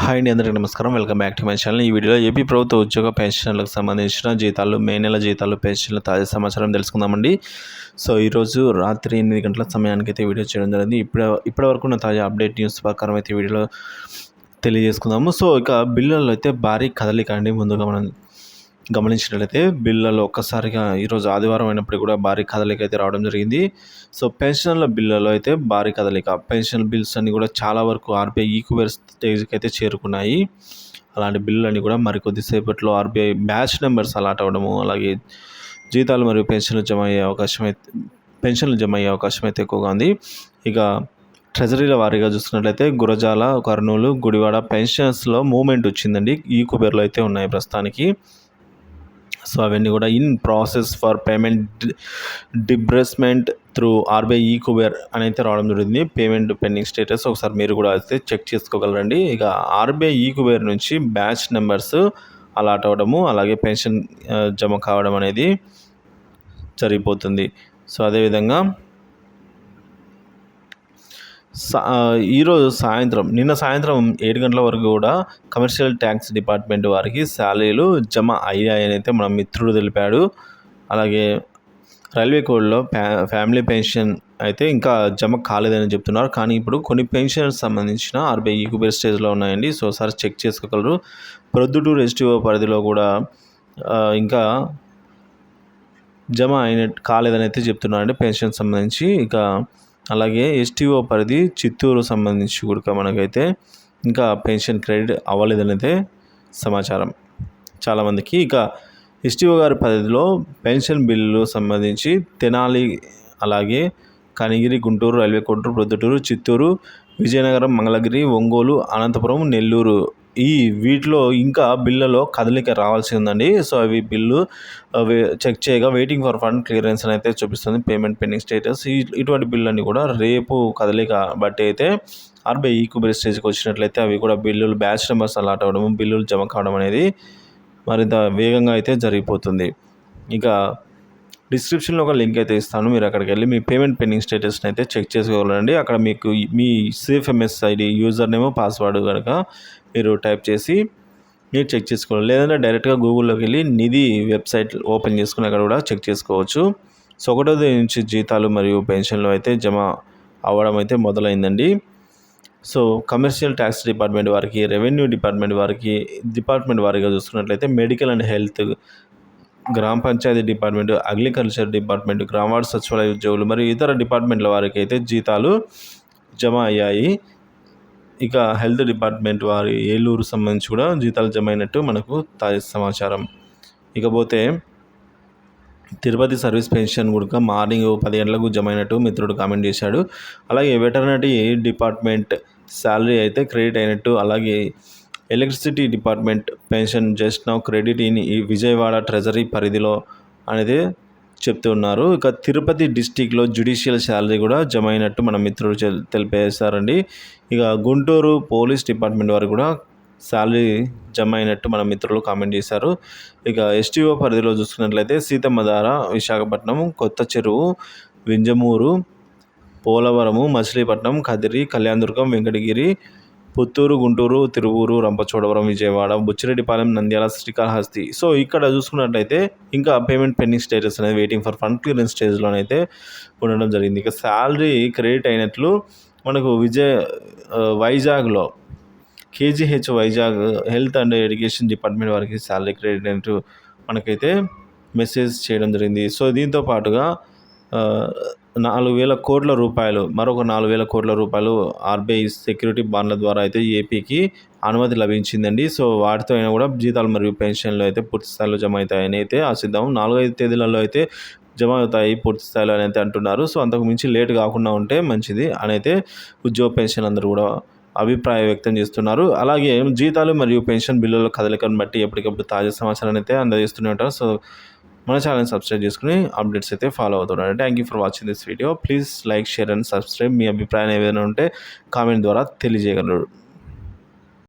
Hi అండి అందరికీ నమస్కారం. Welcome back to my channel ఈ వీడియోలో ఏపీ ప్రభుత్వ ఉద్యోగ పెన్షన్లకు సంబంధించిన జీతాలు మే నెల జీతాలు పెన్షన్ల తాజా సమాచారం తెలుసుకుందామండి. సో ఈరోజు రాత్రి ఎనిమిది గంటల సమయానికి అయితే వీడియో చేయడం జరిగింది. ఇప్పుడు ఇప్పటి వరకు ఉన్న తాజా అప్డేట్ న్యూస్ ప్రకారం అయితే వీడియోలో తెలియజేసుకుందాము. సో ఇక బిల్లుల్లో అయితే భారీ కదలిక అండి. ముందుగా మనం గమనించినట్లయితే బిల్లలో ఒక్కసారిగా ఈరోజు ఆదివారం అయినప్పుడు కూడా భారీ కదలిక అయితే రావడం జరిగింది. సో పెన్షన్ల బిల్లలో అయితే భారీ కదలిక. పెన్షన్ బిల్స్ అన్ని కూడా చాలా వరకు ఆర్బీఐ ఈక్వేర్ స్టేజ్కి అయితే చేరుకున్నాయి. అలాంటి బిల్లులన్నీ కూడా మరికొద్దిసేపట్లో ఆర్బీఐ బ్యాచ్ నెంబర్స్ అలాట్ అవ్వడము అలాగే జీతాలు మరియు పెన్షన్లు జమ అయ్యే అవకాశం అయితే పెన్షన్లు జమ అయ్యే అవకాశం అయితే ఎక్కువగా ఉంది. ఇక ట్రెజరీల వారీగా చూసుకున్నట్లయితే గురజాల కర్నూలు గుడివాడ పెన్షన్స్లో మూమెంట్ వచ్చిందండి. ఈ కుబేర్లో అయితే ఉన్నాయి ప్రస్తుతానికి. సో అవన్నీ కూడా in process for payment disbursement through RBI ఈ కుబేర్ అని అయితే రావడం జరుగుతుంది పేమెంట్ పెండింగ్ స్టేటస్ ఒకసారి మీరు కూడా అయితే చెక్ చేసుకోగలరండి. ఇక ఆర్బీఐ ఈ కుబేర్ నుంచి బ్యాచ్ నెంబర్స్ అలాట్ అవ్వడము అలాగే పెన్షన్ జమ కావడం అనేది జరిగిపోతుంది. సో అదేవిధంగా ఈరోజు సాయంత్రం నిన్న సాయంత్రం ఏడు గంటల వరకు కూడా కమర్షియల్ ట్యాక్స్ డిపార్ట్మెంట్ వారికి శాలరీలు జమ అయ్యాయని అయితే మన మిత్రుడు తెలిపాడు. అలాగే రైల్వే కోడ్లో ఫ్యా ఫ్యామిలీ పెన్షన్ అయితే ఇంకా జమ కాలేదని చెప్తున్నారు. కానీ ఇప్పుడు కొన్ని పెన్షన్స్ సంబంధించిన ఆర్బీఐ ఈక్యూబేర్ స్టేజ్లో ఉన్నాయండి. సో సార్ చెక్ చేసుకోగలరు. ప్రొద్దుటూరు ఎస్టీఓ పరిధిలో కూడా ఇంకా జమ అయినట్టు కాలేదని అయితే చెప్తున్నారండి. పెన్షన్ సంబంధించి ఇక అలాగే ఎస్టీఓ పరిధి చిత్తూరు సంబంధించి కూడా మనకైతే ఇంకా పెన్షన్ క్రెడిట్ అవ్వలేదనేదే సమాచారం. చాలామందికి ఇక ఎస్టీఓ గారి పరిధిలో పెన్షన్ బిల్లు సంబంధించి తెనాలి అలాగే కనిగిరి గుంటూరు రైల్వే కోటూరు ప్రొద్దుటూరు చిత్తూరు విజయనగరం మంగళగిరి ఒంగోలు అనంతపురం నెల్లూరు ఈ వీటిలో ఇంకా బిల్లులో కదలిక రావాల్సి ఉందండి సో అవి బిల్లు చెక్ చేయగా వెయిటింగ్ ఫర్ ఫండ్ క్లియరెన్స్ అని అయితే చూపిస్తుంది. పేమెంట్ పెండింగ్ స్టేటస్ ఇటువంటి బిల్లులన్నీ కూడా రేపు కదలిక బట్టి అయితే ఆర్బీఐ ఈక్యూబరీ స్టేజ్కి వచ్చినట్లయితే అవి కూడా బిల్లులు బ్యాచ్ నెంబర్స్ అలాట్ అవ్వడం బిల్లులు జమ కావడం అనేది మరింత వేగంగా అయితే జరిగిపోతుంది. ఇక డిస్క్రిప్షన్లో ఒక లింక్ అయితే ఇస్తాను. మీరు అక్కడికి వెళ్ళి మీ పేమెంట్ పెండింగ్ స్టేటస్ని అయితే చెక్ చేసుకోవాలండి. అక్కడ మీకు మీ సిఎఫ్ఎంఎస్ ఐడి యూజర్ నేమో పాస్వర్డ్ కనుక మీరు టైప్ చేసి మీరు చెక్ చేసుకోవాలి. లేదంటే డైరెక్ట్గా గూగుల్లోకి వెళ్ళి నిధి వెబ్సైట్ ఓపెన్ చేసుకుని అక్కడ కూడా చెక్ చేసుకోవచ్చు. సో ఒకటో నుంచి జీతాలు మరియు పెన్షన్లు అయితే జమ అవ్వడం అయితే మొదలైందండి. సో కమర్షియల్ ట్యాక్స్ డిపార్ట్మెంట్ వారికి రెవెన్యూ డిపార్ట్మెంట్ వారికి డిపార్ట్మెంట్ వారిగా చూసుకున్నట్లయితే మెడికల్ అండ్ హెల్త్ గ్రామ పంచాయతీ డిపార్ట్మెంట్ అగ్రికల్చర్ డిపార్ట్మెంట్ గ్రామవాడ సచివాలయ ఉద్యోగులు మరియు ఇతర డిపార్ట్మెంట్ల వారికి అయితే జీతాలు జమ అయ్యాయి. ఇక హెల్త్ డిపార్ట్మెంట్ వారి ఏలూరు సంబంధించి కూడా జీతాలు జమ అయినట్టు మనకు తాజా సమాచారం. ఇకపోతే తిరుపతి సర్వీస్ పెన్షన్ కూడా మార్నింగ్ పది గంటలకు జమ అయినట్టు మిత్రుడు కామెంట్ చేశాడు. అలాగే వెటర్నరీ డిపార్ట్మెంట్ శాలరీ అయితే క్రెడిట్ అయినట్టు అలాగే electricity department pension just now credit in ఈ విజయవాడ ట్రెజరీ పరిధిలో అనేది చెప్తున్నారు ఇక తిరుపతి డిస్టిక్లో జ్యుడిషియల్ శాలరీ కూడా జమ అయినట్టు మన మిత్రులు తెలిపేశారండి. ఇక గుంటూరు పోలీస్ డిపార్ట్మెంట్ వారు కూడా శాలరీ జమ అయినట్టు మన మిత్రులు కామెంట్ చేశారు. ఇక ఎస్టీఓ పరిధిలో చూసుకున్నట్లయితే సీతమ్మధార విశాఖపట్నం కొత్త చెరువు వింజమూరు పోలవరము మచిలీపట్నం కదిరి కళ్యాణదుర్గం వెంకటగిరి పుత్తూరు గుంటూరు తిరువూరు రంపచోడవరం విజయవాడ బుచ్చిరెడ్డిపాలెం నంద్యాల శ్రీకాళహస్తి. సో ఇక్కడ చూసుకున్నట్లయితే ఇంకా పేమెంట్ పెండింగ్ స్టేటస్ అనేది వెయిటింగ్ ఫర్ ఫండ్ క్లియరెన్స్ స్టేజ్లోనైతే ఉండడం జరిగింది. ఇక శాలరీ క్రెడిట్ అయినట్లు మనకు విజయ్ వైజాగ్లో KGH Vizag health and education department వారికి శాలరీ క్రెడిట్ అయినట్టు మనకైతే మెసేజ్ చేయడం జరిగింది. సో దీంతో పాటుగా నాలుగు వేల కోట్ల రూపాయలు మరొక నాలుగు వేల కోట్ల రూపాయలు ఆర్బీఐ సెక్యూరిటీ బాండ్ల ద్వారా అయితే ఏపీకి అనుమతి లభించిందండి. సో వాటితో అయినా కూడా జీతాలు మరియు పెన్షన్లు అయితే పూర్తి స్థాయిలో జమ అవుతాయని అయితే ఆశిద్దాం. నాలుగైదు తేదీలలో అయితే జమ అవుతాయి పూర్తి స్థాయిలో అని అయితే అంటున్నారు. సో అంతకు మించి లేట్ కాకుండా ఉంటే మంచిది అని అయితే ఉద్యోగ పెన్షన్ అందరూ కూడా అభిప్రాయం వ్యక్తం చేస్తున్నారు. అలాగే జీతాలు మరియు పెన్షన్ బిల్లుల కదలికను బట్టి ఎప్పటికప్పుడు తాజా సమాచారాన్ని అయితే అందజేస్తూనే ఉంటారు. సో మన ఛానల్ సబ్స్క్రైబ్ చేసుకుని అప్డేట్స్ అయితే ఫాలో అవుతున్నారు thank you for watching this video please like share and subscribe మీ అభిప్రాయం ఏదైనా ఉంటే కామెంట్ ద్వారా తెలియజేయగలరు.